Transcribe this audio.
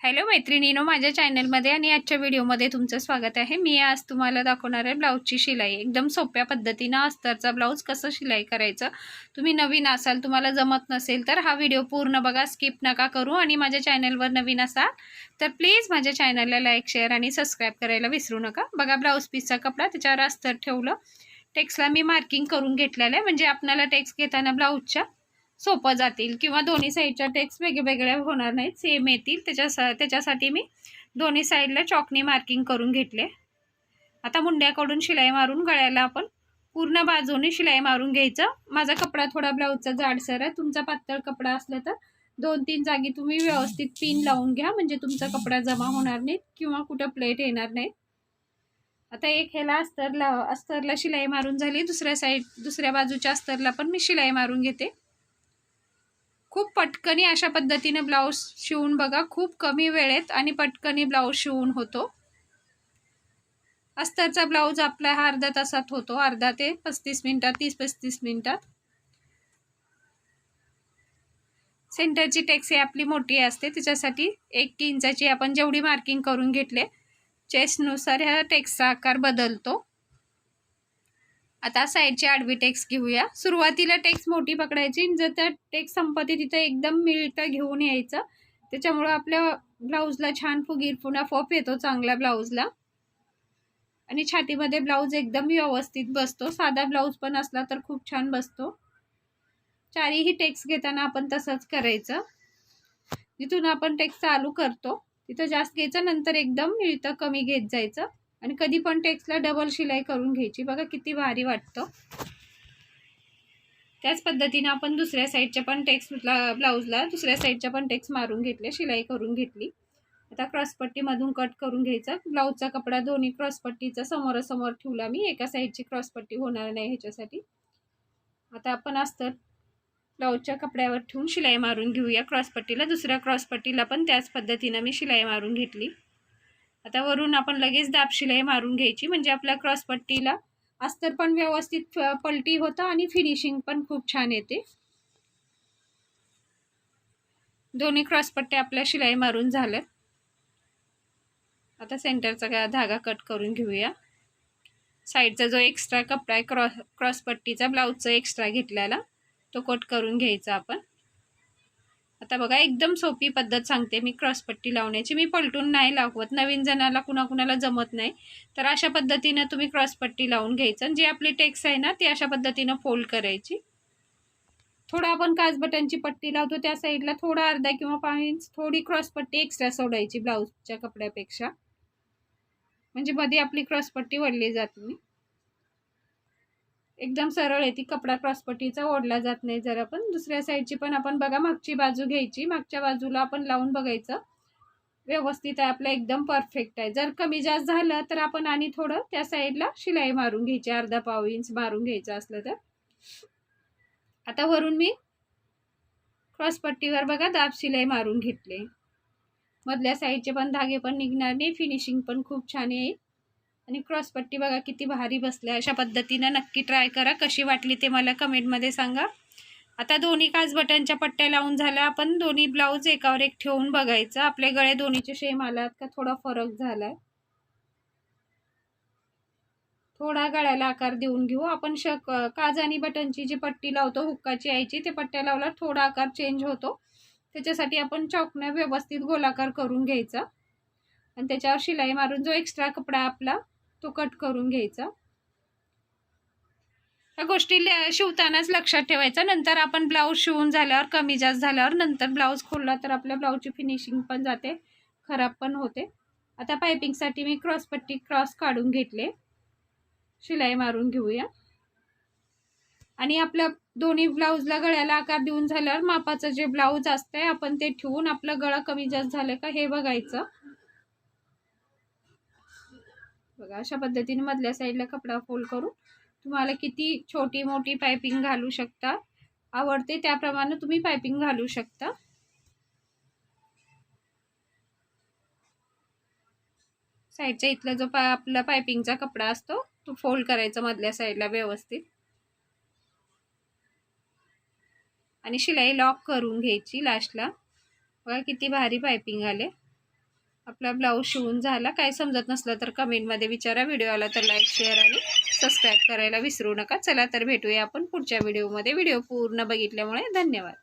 Hello मैत्रिणीनो माझ्या चॅनलमध्ये आणि आजच्या व्हिडिओमध्ये तुमचं स्वागत आहे. मी आज तुम्हाला दाखवणार आहे ब्लाऊजची शिलाई. एकदम सोप्या पद्धतीनं अस्तरचा ब्लाऊज कसं शिलाई करायचं. तुम्ही नवीन असाल तुम्हाला जमत नसेल तर हा व्हिडिओ पूर्ण बघा स्किप नका करू आणि माझ्या चॅनलवर नवीन असाल तर प्लीज माझ्या चॅनलला लाईक शेअर आणि सबस्क्राईब करायला विसरू नका. बघा ब्लाऊज पीसचा कपडा त्याच्यावर अस्तर ठेवलं. टेक्सला मी मार्किंग करून घेतलेलं आहे. म्हणजे आपल्याला टेक्स घेताना ब्लाऊजच्या सोपं जातील किंवा दोन्ही साईडच्या टेक्स वेगवेगळ्या होणार नाहीत सेम येतील. त्याच्या त्याच्यासाठी मी दोन्ही साईडला चॉकनी मार्किंग करून घेतले. आता मुंड्याकडून शिलाई मारून गळ्याला आपण पूर्ण बाजूने शिलाई मारून घ्यायचं. माझा कपडा थोडा ब्लाऊजचा जाडसर आहे. तुमचा पातळ कपडा असला तर दोन तीन जागी तुम्ही व्यवस्थित पिन लावून घ्या. म्हणजे तुमचा कपडा जमा होणार नाहीत किंवा कुठं प्लेट येणार नाही आता एक ह्याला अस्तरला अस्तरला शिलाई मारून झाली. दुसऱ्या साईड दुसऱ्या बाजूच्या अस्तरला पण मी शिलाई मारून घेते. खूप पटकनी अशा पद्धतीने ब्लाऊज शिवून बघा. खूप कमी वेळेत आणि पटकनी ब्लाऊज शिवून होतो. अस्तरचा ब्लाऊज आपला हा अर्धा तासात होतो. अर्धा ते पस्तीस मिनिटात तीस पस्तीस मिनिटात. सेंटरची टॅक्सी आपली मोठी असते. त्याच्यासाठी एक इंचाची आपण जेवढी मार्किंग करून घेतले चेस्टनुसार ह्या टेक्सचा आकार बदलतो. आता साईडची आडवी टेक्स घेऊया. सुरुवातीला टेक्स मोठी पकडायची जर त्या टेक्स संपत्ती तिथं एकदम मिळतं घेऊन यायचं. त्याच्यामुळं आपल्या ब्लाऊजला छान फुगीर पुन्हा फोप येतो चांगल्या ब्लाऊजला. आणि छातीमध्ये ब्लाऊज एकदम व्यवस्थित बसतो. साधा ब्लाऊज पण असला तर खूप छान बसतो. चारीही टेक्स घेताना आपण तसंच करायचं. जिथून आपण टेक्स चालू करतो तिथं जास्त घ्यायचं नंतर एकदम मिळतं कमी घेत जायचं. आणि कधी पण टेक्सला डबल शिलाई करून घ्यायची. बघा किती भारी वाटतं. त्याच पद्धतीने आपण दुसऱ्या साईडच्या पण टेक्सला ब्लाऊजला दुसऱ्या साईडच्या पण टेक्स मारून घेतले शिलाई करून घेतली. आता क्रॉसपट्टीमधून कट करून घ्यायचा. ब्लाऊजचा कपडा दोन्ही क्रॉसपट्टीचा समोरासमोर ठेवला मी. एका साईडची क्रॉसपट्टी होणार नाही ह्याच्यासाठी. आता आपण असतं ब्लाऊजच्या कपड्यावर ठेवून शिलाई मारून घेऊया. क्रॉसपट्टीला दुसऱ्या क्रॉसपट्टीला पण त्याच पद्धतीनं मी शिलाई मारून घेतली. आता वरून आपण लगेच दाब शिलाई मारून घ्यायची म्हणजे आपल्या क्रॉसपट्टीला अस्तर पण व्यवस्थित पलटी होतं आणि फिनिशिंग पण खूप छान येते. दोन्ही क्रॉसपट्ट्या आपल्या शिलाई मारून झाल्या आता सेंटरचा धागा कट करून घेऊया. साईडचा जो एक्स्ट्रा कपडा आहे क्रॉस क्रॉसपट्टीचा ब्लाऊजचा एक्स्ट्रा घेतलेला तो कट करून घ्यायचा आपण. आता बघा एकदम सोपी पद्धत सांगते मी क्रॉसपट्टी लावण्याची. मी पलटून नाही लावत नवीन जणाला कुणाकुणाला जमत नाही. तर अशा पद्धतीनं तुम्ही क्रॉसपट्टी लावून घ्यायचं आणि जी आपली टेक्स आहे ना ती अशा पद्धतीनं फोल्ड करायची. थोडं आपण काच बटनची पट्टी लावतो त्या साईडला थोडा अर्धा किंवा पाणी थोडी क्रॉसपट्टी एक्स्ट्रा सोडायची ब्लाऊजच्या कपड्यापेक्षा. म्हणजे मध्ये आपली क्रॉसपट्टी वळली जात नाही. एकदम सरळ आहे. ती कपडा क्रॉसपट्टीचा ओढला जात नाही जर आपण दुसऱ्या साईडची पण आपण बघा मागची बाजू घ्यायची. मागच्या बाजूला आपण लावून बघायचं. व्यवस्थित आहे. आपलं एकदम परफेक्ट आहे. जर कमी जास्त झालं तर आपण आणि थोडं त्या साईडला शिलाई मारून घ्यायची. अर्धा पाव इंच मारून घ्यायचं असलं तर. आता वरून मी क्रॉसपट्टीवर बघा दाब शिलाई मारून घेतले. मधल्या साईडचे पण धागे पण निघणार नाही. फिनिशिंग पण खूप छान आहे. आणि क्रॉसपट्टी बघा किती भारी बसल्या. अशा पद्धतीनं नक्की ट्राय करा. कशी वाटली ते मला कमेंटमध्ये सांगा. आता दोन्ही काच बटनच्या पट्ट्या लावून झाल्या. आपण दोन्ही ब्लाऊज एकावर एक ठेवून बघायचं. आपले गळे दोन्हीचे शेम आलात का थोडा फरक झाला आहे थोडा गळ्याला आकार देऊन घेऊ. आपण श काज आणि बटनची जी पट्टी लावतो हुक्काची यायची ते पट्ट्या लावला थोडा आकार चेंज होतो. त्याच्यासाठी आपण चॉकने व्यवस्थित गोलाकार करून घ्यायचा. आणि त्याच्यावर शिलाई मारून जो एक्स्ट्रा कपडा आपला तो कट करून घ्यायचा. या गोष्टी शिवतानाच लक्षात ठेवायचं नंतर आपण ब्लाऊज शिवून झाल्यावर कमी जास्त झाल्यावर नंतर ब्लाऊज खोलला तर आपल्या ब्लाऊजची फिनिशिंग पण जाते खराब पण होते. आता पायपिंगसाठी मी क्रॉसपट्टी क्रॉस काढून घेतले. शिलाई मारून घेऊया. आणि आपल्या दोन्ही ब्लाऊजला गळ्याला आकार देऊन झाल्यावर मापाचं जे ब्लाऊज असतंय आपण ते ठेवून आपलं गळा कमी जास्त झालं का हे बघायचं. बघा अशा पद्धतीने मधल्या साईडला कपडा फोल्ड करून तुम्हाला किती छोटी मोठी पायपिंग घालू शकता. आवडते त्याप्रमाणे तुम्ही पायपिंग घालू शकता. साईडच्या इथला जो पा आपला पायपिंगचा कपडा असतो तो फोल्ड करायचा मधल्या साईडला व्यवस्थित. आणि शिलाई लॉक करून घ्यायची लास्टला बघा किती भारी पायपिंग आले. आपला ब्लाऊज शिवून झाला. काय समजत नसलं तर कमेंटमध्ये विचारा. व्हिडिओ आला तर लाईक शेअर आणि सबस्क्राईब करायला विसरू नका. चला तर भेटूया आपण पुढच्या व्हिडिओमध्ये. व्हिडिओ पूर्ण बघितल्यामुळे धन्यवाद.